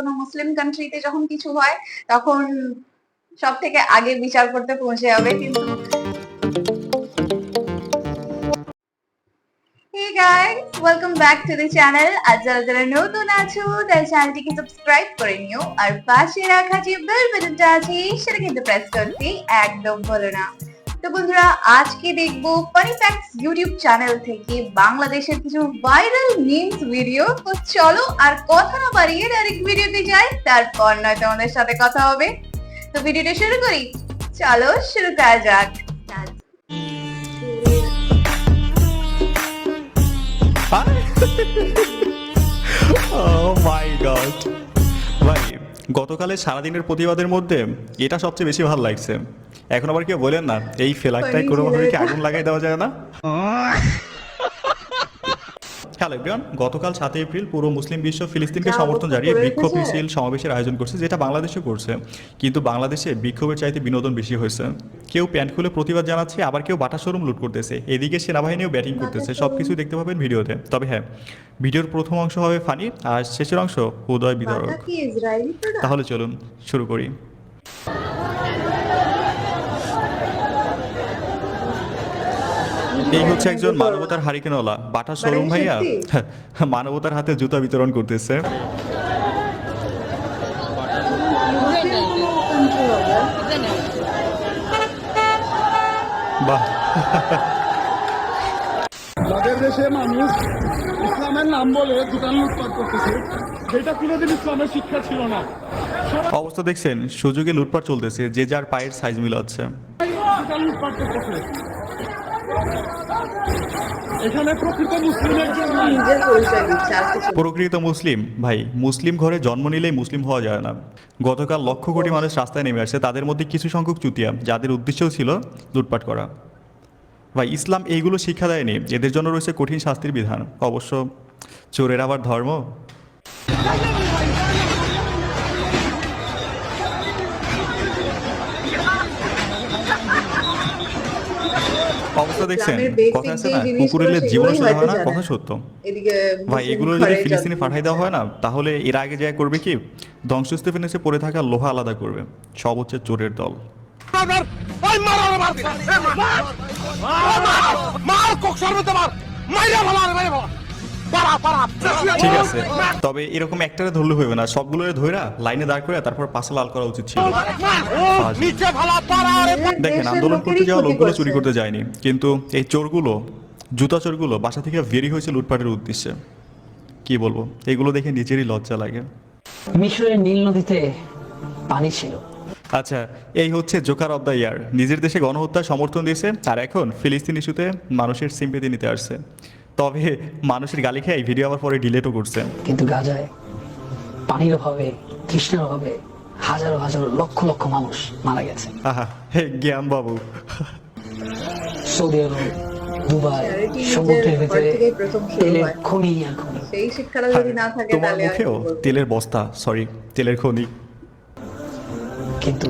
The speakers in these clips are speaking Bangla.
কোনো মুসলিম কান্ট্রিতে যখন কিছু হয়, তখন সব থেকে আগে বিচার করতে পৌঁছে যাবে কিন্তু আর পাশে রাখা যে বেল বাটনটা আছে, সেটা কিন্তু প্রেস করতে একদম ভুলো না। তো বন্ধুরা, আজকে দেখব ফানি ফ্যাক্টস ইউটিউব চ্যানেল থেকে বাংলাদেশের কিছু ভাইরাল মিমস ভিডিও তো চলো আর কথা না বাড়িয়ে ডাইরেক্ট ভিডিওতে যাই, তারপর নয় তোমাদের সাথে কথা হবে। তো ভিডিওটা শুরু করি। চলো শুরু করা যাক। ও মাই গড ভাই গতকালের সারাদিনের প্রতিবাদের মধ্যে এটা সবচেয়ে বেশি ভালো লাগছে। এখন আবার কেউ বলেন না এই ফেলাকটাই কোনোভাবে কি আগুন লাগাই দেওয়া যায় না? হ্যালো এভরিওয়ান গতকাল সাতই এপ্রিল পুরো মুসলিম বিশ্ব ফিলিস্তিনকে সমর্থন জানিয়ে বিক্ষোভ মিছিল সমাবেশের আয়োজন করছে যেটা বাংলাদেশে করছে। কিন্তু বাংলাদেশে বিক্ষোভের চাইতে বিনোদন বেশি হয়েছে। কেউ প্যান্ট খুলে প্রতিবাদ জানাচ্ছে আবার কেউ বাটা শোরুম লুট করতেছে। এদিকে সেনাবাহিনীও ব্যাটিং করতেছে সব কিছুই দেখতে পাবেন ভিডিওতে। তবে হ্যাঁ ভিডিওর প্রথম অংশ হবে ফানি আর শেষের অংশ উদয় বিতরক তাহলে চলুন শুরু করি। এই হচ্ছে একজন মানবতার হারিকেনওয়ালা। বাটা শোরুম মানে ভাইয়া? মানবতার হাতে জুতা বিতরণ করতেছে। বাহ। যাদের দেশে মানুষ ইসলামের নাম বলে দোকান লুটপাট করতেছে যেটা কোনোদিন ইসলামের শিক্ষা ছিল না। অবস্থা দেখছেন সুযোগে লুটপাট চলতেছে যে যার পায়ের সাইজ মিলাচ্ছে। দোকান লুটপাট করতেছে। প্রকৃত মুসলিম ভাই মুসলিম ঘরে জন্ম নিলেই মুসলিম হওয়া যায় না। গতকাল লক্ষ কোটি মানুষ রাস্তায় নেমে আসে তাদের মধ্যে কিছু সংখ্যক চুতিয়া যাদের উদ্দেশ্যও ছিল লুটপাট করা। ভাই ইসলাম এইগুলো শিক্ষা দেয়নি এদের জন্য রয়েছে কঠিন শাস্তির বিধান। অবশ্য চোরের আবার ধর্ম? অবস্থা দেখছেন কথা আছে না? কুকুরের জীবন শুরু হয় না কথা সত্য। ভাই এগুলো যদি ফিলিস্তিনে পাঠাই দেওয়া হয় না তাহলে এর আগে যা করবে কি? ধ্বংসস্তূপের নিচে পড়ে থাকা লোহা আলাদা করবে। সব হচ্ছে চোরের দল। ঠিক আছে। তবে এরকম একটারে ধরলে হবে না। সবগুলো ধইরা লাইনে দাঁড় করে তারপর পাশে লাল করা উচিত ছিল। দেখেন আন্দোলন করতে যাওয়া লোকগুলো চুরি করতে যায়নি। কিন্তু এই চোরগুলো জুতা চোরগুলো বাসা থেকে বেরি হয়েছে লুটপাটের উদ্দেশ্যে। কি বলব? এগুলো দেখে নিজেরই লজ্জা লাগে। মিশরের নীল নদীতে পানি ছিল। আচ্ছা এই হচ্ছে জোকার অব দ্য ইয়ার। নিজের দেশে গণহত্যা সমর্থন দিয়েছে আর এখন ফিলিস্তিন ইস্যুতে মানুষের সিম্পেতি নিতে আসছে। তবে মানুষের গালি খেয়ে এই ভিডিও আবার পরে ডিলেটও করছে। কিন্তু গাজায় পানির অভাবে তৃষ্ণার অভাবে হাজারো হাজারো লক্ষ লক্ষ মানুষ মারা গেছে। আহা হে জ্ঞান বাবু। সৌদি আরব দুবাই সমুদ্রের ভেতরে তেলের খনি আর খনি। সেই শিক্ষাটা যদি না থাকে তোমার তাহলে মুখেও তেলের বস্তা সরি তেলের খনি। কিন্তু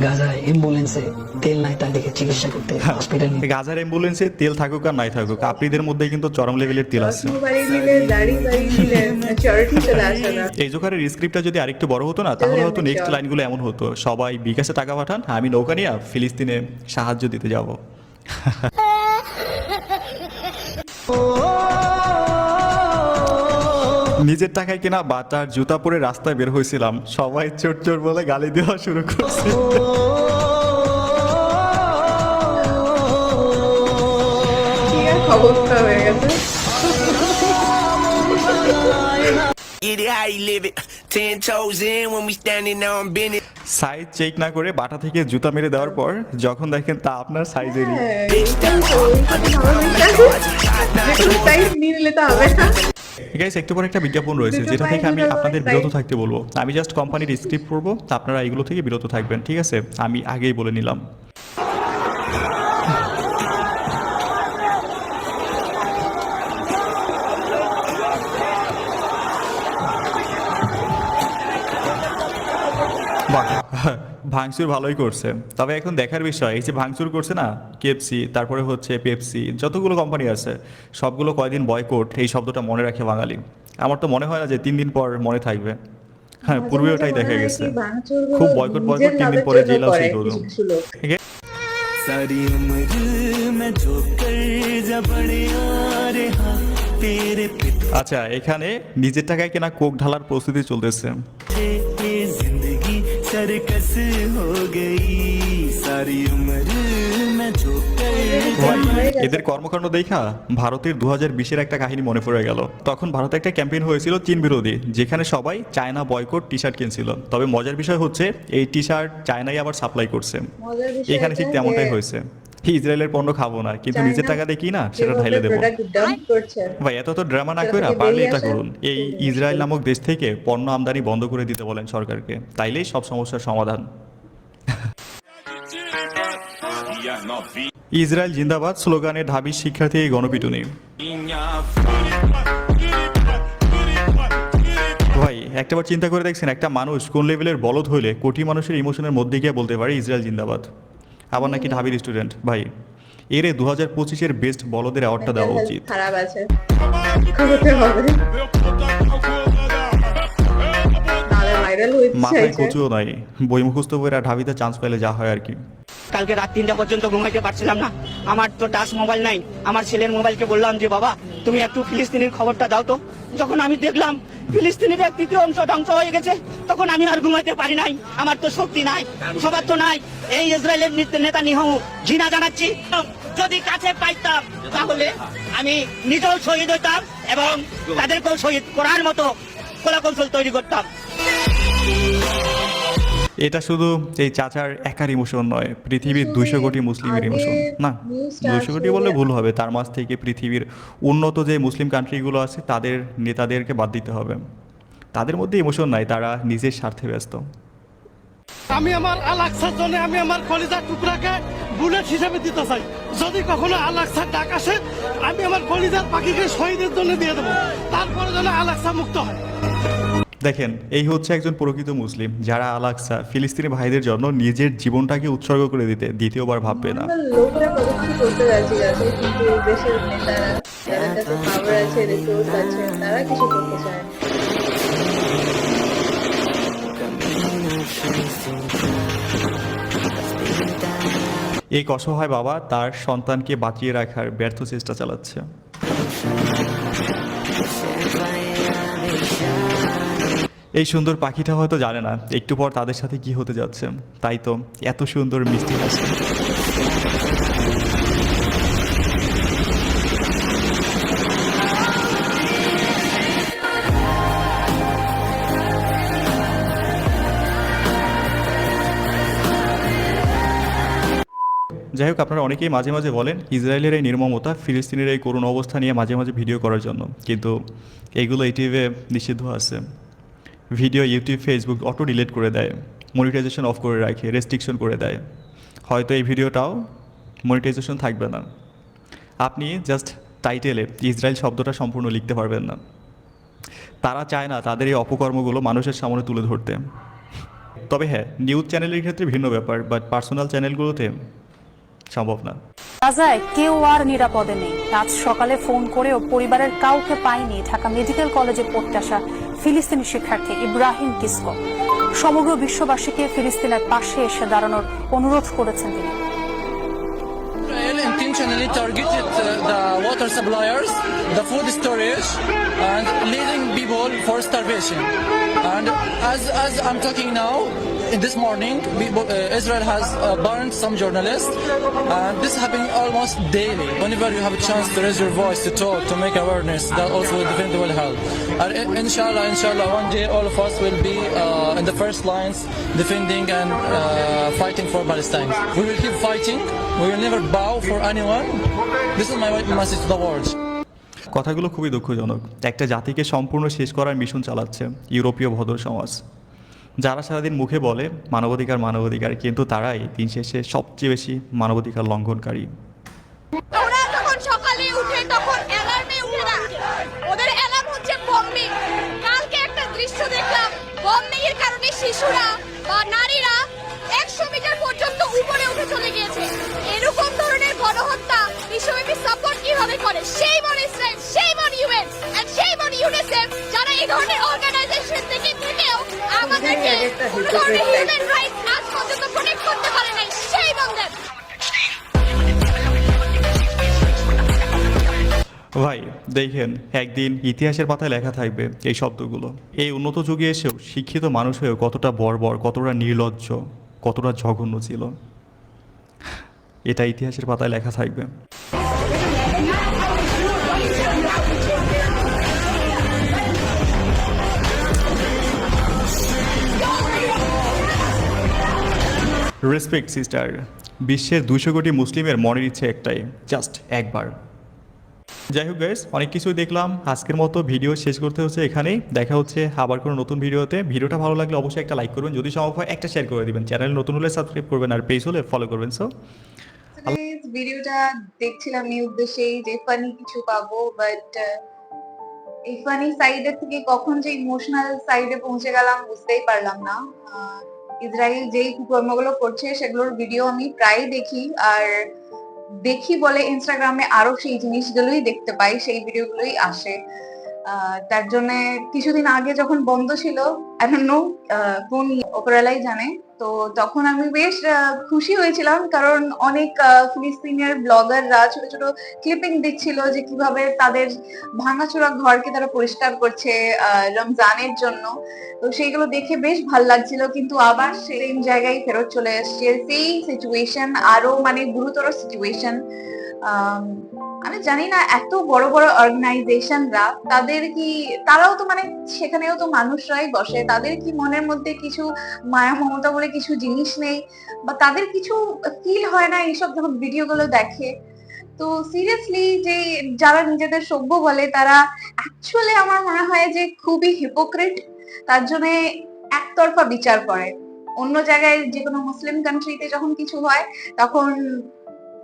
গাজায় অ্যাম্বুলেন্সে তেল নাই দেখে চিকিৎসা করতে হসপিটাল নিতে গাজার অ্যাম্বুলেন্সে তেল থাকুক আর নাই থাকুক আপনিদের মধ্যে কিন্তু চরম লেভেলের তেল আছে। এই জোকারের স্ক্রিপ্টটা যদি আরেকটু বড় হতো না তাহলে হয়তো নেক্সট লাইনগুলো এমন হতো সবাই বিকাশে টাকা পাঠান আমি নৌকা নিয়ে ফিলিস্তিনে সাহায্য দিতে যাব। নিজের টাকায় কেনা বাটার জুতা পরে রাস্তায় বের হয়েছিলাম। সবাই চোর চোর বলে গালি দেওয়া শুরু করছে। অবস্থা হয়ে গেছে. সাইজ চেক না করে বাটা থেকে জুতা মেরে দেওয়ার পর যখন দেখেন তা আপনার সাইজেরই গাইস একটু পর একটা বিজ্ঞাপন রয়েছে যেটা থেকে আমি আপনাদের বিরত থাকতে বলব। আমি জাস্ট কোম্পানির স্ক্রিপ্ট পড়ব আপনারা এগুলো থেকে বিরত থাকবেন ঠিক আছে? আমি আগেই বলে নিলাম। ভাঙচুর ভালোই করছে তবে এখন দেখার বিষয় এই যে ভাঙচুর করছে না কেএফসি তারপরে হচ্ছে পেপসি যতগুলো কোম্পানি আছে সবগুলো কয়দিন বয়কট এই শব্দটা মনে রাখে বাঙালি আমার তো মনে হয় না যে তিন দিন পর মনে থাকবে হ্যাঁ মাঝে পূর্বে মাঝে ওটাই মনে দেখা হয় গেছে কি ভাঙচুরগুলো খুব boycott, boycott, নিজের তিন দিন লাভের পরে জন্য জেল হাউসে করে ঢুকলো। কিছু কিছু লোক। सारी उम्र मैं ठोकर जा पड़े रे हाँ तेरे আচ্ছা এখানে নিজের টাকায় কেনা কোক ঢালার প্রস্তুতি চলতেছে पीछे ये जिंदगी सरकस हो गई सारी उम्र मैं ठोकर ভাই হয়ে গেছে। এদের কর্মকাণ্ড দেখা ভারতের দু হাজার বিশের একটা কাহিনী মনে পড়ে গেল তখন ভারতে একটা ক্যাম্পেইন হয়েছিল চীন বিরোধী যেখানে সবাই চায়না বয়কট টি শার্ট কিনছিল তবে মজার বিষয় হচ্ছে এই টি শার্ট চায়নাই আবার সাপ্লাই করছে মজার বিষয় এখানে ঠিক এটা তেমনটাই যে হয়েছে ইসরায়েলের পণ্য খাব না কিন্তু নিজের টাকা দিয়ে কি না সেটা ঢাইলে দেবো। ভাই এত তো ড্রামা না করে পারলে এটা করুন। এই ইসরায়েল নামক দেশ থেকে পণ্য আমদানি বন্ধ করে দিতে বলেন সরকারকে। তাইলেই সব সমস্যার সমাধান। ইসরায়েল জিন্দাবাদ স্লোগানে ঢাবি শিক্ষার্থী গণপিটুনি। ভাই একটাবার চিন্তা করে দেখছেন একটা মানুষ কোন লেভেলের বলদ হইলে কোটি মানুষের ইমোশনের মধ্যে গিয়ে বলতে পারে ইসরায়েল জিন্দাবাদ। আবার নাকি ঢাবির স্টুডেন্ট ভাই। এরে দু হাজার পঁচিশের বেস্ট বলদের অ্যাওয়ার্ডটা দেওয়া উচিত। খারাপ আছে। মাথায় কচুও নাই। বই মুখস্থ বইরা ঢাবিতে চান্স পাইলে যা হয় আর কি। কালকে রাত তিনটা পর্যন্ত ঘুমাইতে পারছিলাম না। আমার তো টাচ মোবাইল নাই। আমার ছেলের মোবাইলকে বললাম যে, বাবা, তুমি একটু ফিলিস্তিনের খবরটা দাও তো। যখন আমি দেখলাম ফিলিস্তিনের এক তৃতীয় অংশ ধ্বংস হয়ে গেছে, তখন আমি আর ঘুমাইতে পারি নাই। আমার তো শক্তি নাই, সবার তো নাই। এই ইসরায়েলের নেতা- নিহ, ঘৃণা জানাচ্ছি। যদি কাছে পাইতাম, তাহলে আমি নিজেও শহীদ হইতাম এবং তাদেরকেও শহীদ করার মতো কলাকৌশল তৈরি করতাম। এটা শুধু এই চাচার একার ইমোশন নয় পৃথিবীর দুইশো কোটি মুসলিমের ইমোশন না? দুইশো কোটি বললে ভুল হবে তার মাঝ থেকে পৃথিবীর উন্নত যে মুসলিম কান্ট্রিগুলো আছে তাদের নেতাদেরকে বাদ দিতে হবে। তাদের মধ্যে ইমোশন নাই তারা নিজের স্বার্থে ব্যস্ত। আমি আমার আল আকসার জন্য আমি আমার কলিজার টুকরাকে বুলেট হিসেবে দিতে চাই। যদি কখনো আল আকসার ডাক আসে আমি আমার কলিজার পাখিকে শহীদের জন্য দিয়ে দেবো। তারপরে যেন আল আকসা মুক্ত হয়। দেখেন এই হচ্ছে একজন প্রকৃত মুসলিম যারা আলাক্সা ফিলিস্তিনি ভাইদের জন্য নিজের জীবনটাকে উৎসর্গ করে দিতে দ্বিতীয়বার ভাববে না। এই অসহায় বাবা তার সন্তানকে বাঁচিয়ে রাখার ব্যর্থ চেষ্টা চালাচ্ছে এই সুন্দর পাখিটা হয়তো জানে না, একটু পর তাদের সাথে কি হতে যাচ্ছে। তাই তো, এত সুন্দর মিষ্টি আছে যাই হোক, আপনারা অনেকেই মাঝে মাঝে বলেন, ইসরায়েলের এই নির্মমতা, ফিলিস্তিনের এই করুণ অবস্থা নিয়ে মাঝে মাঝে ভিডিও করার জন্য। কিন্তু এগুলো ইউটিউবে নিষিদ্ধ আছে। Video YouTube Facebook auto delete করে দেয় মনিটাইজেশন অফ করে রাখে রেস্ট্রিকশন করে দেয়। হয়তো এই ভিডিওটাও মনিটাইজেশন থাকবে না। আপনি জাস্ট টাইটেলে ইসরায়েল শব্দটা সম্পূর্ণ লিখতে পারবেন না। তারা চায় না তাদের এই অপকর্মগুলো মানুষের সামনে তুলে ধরতে। তবে হ্যাঁ নিউজ চ্যানেলের ক্ষেত্রে ভিন্ন ব্যাপার বাট পার্সোনাল চ্যানেলগুলোতে সম্ভব না। গাজায় কেউ আর নিরাপদে নেই। আজ সকালে ফোন করেও পরিবারের কাউকে পায়নি ঢাকা মেডিকেল কলেজে পড়তে আসা ফিলিস্তিনি শিক্ষার্থী ইব্রাহিম কিসকো সমগ্র বিশ্ববাসীকে ফিলিস্তিনের পাশে এসে দাঁড়ানোর অনুরোধ করেছেন তিনি intentionally targeted uh, the water suppliers, the food storage, and leading people for starvation. And as, as I'm talking now, this morning, people, uh, Israel has uh, burned some journalists, and this happening almost daily. Whenever you have a chance to raise your voice, to talk, to make awareness, that also will defend will help. And in- inshallah, inshallah, one day all of us will be uh, in the first lines defending and uh, fighting for Palestine. We will keep fighting. We will never bow for anyone. This is my message to the world. কথাগুলো খুবই দুঃখজনক একটা জাতিকে সম্পূর্ণ শেষ করার মিশন চালাচ্ছে ইউরোপীয় ভদ্র সমাজ যারা সারাদিন মুখে বলে মানবাধিকার মানবাধিকার, কিন্তু তারাই দিন শেষে সবচেয়ে বেশি মানবাধিকার লঙ্ঘনকারী। সেই মন ইসরায়েল, সেই ইউনিসেফ, যারা এই ধরনের ভাই, দেখেন, একদিন ইতিহাসের পাতায় লেখা থাকবে এই শব্দগুলো। এই উন্নত যুগে এসেও শিক্ষিত মানুষ হয়েও কতটা বর্বর, কতটা নির্লজ্জ, কতটা জঘন্য ছিল। এটা ইতিহাসের পাতায় লেখা থাকবে। রেসপেক্ট সিস্টার বিশ্বের দুশো কোটি মুসলিমের মনের ইচ্ছে একটাই জাস্ট একবার। যাই হোক গাইস অনেক কিছুই দেখলাম। আজকের মতো ভিডিও শেষ করতে হচ্ছে এখানেই। দেখা হচ্ছে আবার কোনো নতুন ভিডিওতে ভিডিওটা ভালো লাগলে অবশ্যই একটা লাইক করবেন। যদি সম্ভব হয় একটা শেয়ার করে দিবেন। চ্যানেল নতুন হলে সাবস্ক্রাইব করবেন আর পেজ হলে ফলো করবেন সো ভিডিওটা দেখছিলাম এই উদ্দেশ্যেই যে ফানি কিছু পাবো বাট এই ফানি সাইডের থেকে কখন যে ইমোশনাল সাইডে পৌঁছে গেলাম বুঝতেই পারলাম না। ইসরায়েল যেই কুকর্মগুলো করছে, সেগুলোর ভিডিও আমি প্রায় দেখি। আর দেখি বলে ইনস্টাগ্রামে আরও সেই জিনিসগুলোই দেখতে পাই, সেই ভিডিওগুলোই আসে। তার জন্য কিছুদিন আগে যখন বন্ধ ছিল এখন কোন ওপরালাই জানে তো তখন আমি বেশ খুশি হয়েছিলাম কারণ অনেক আহ, ফিলিস্তিনের ব্লগাররা ছোট ছোট ক্লিপিং দিচ্ছিল যে কীভাবে তাদের ভাঙাচোরা ঘরকে তারা পরিষ্কার করছে আহ, রমজানের জন্য। তো সেইগুলো দেখে বেশ ভালো লাগছিল কিন্তু আবার সেম জায়গায় ফেরত চলে এসছে। সেই সিচুয়েশন আরও মানে গুরুতর সিচুয়েশন আমি জানি না, এত বড় বড় অর্গানাইজেশনরা তাদের কি, তারাও তো মানে সেখানেও তো মানুষরাই বসে, তাদের কি মনের মধ্যে কিছু মায়া মমতা বলে কিছু জিনিস নেই? বা তাদের কিছু ফিল হয় না এইসব যখন ভিডিও গুলো দেখে? তো সিরিয়াসলি যে যারা নিজেদের সভ্য বলে, তারা অ্যাকচুয়ালি আমার মনে হয় যে খুবই হিপোক্রেট তার জন্য একতরফা বিচার করে। অন্য জায়গায় যে কোনো মুসলিম কান্ট্রিতে যখন কিছু হয়, তখন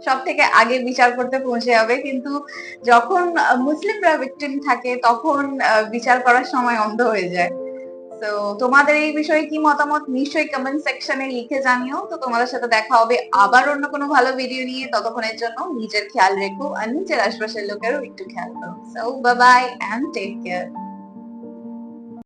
সব থেকে আগে বিচার করতে পৌঁছে যাবে। কিন্তু যখন মুসলিমরা ভিকটিম থাকে, তখন বিচার করার সময় অন্ধ হয়ে যায়। তো তোমাদের এই বিষয়ে কি মতামত? নিশ্চয়ই কমেন্ট সেকশনে লিখে জানিও। তো তোমাদের সাথে দেখা হবে আবার অন্য কোনো ভালো ভিডিও নিয়ে। ততক্ষণের জন্য নিজের খেয়াল রেখো আর নিজের আশপাশের লোকেরও একটু খেয়াল করো। So bye and take care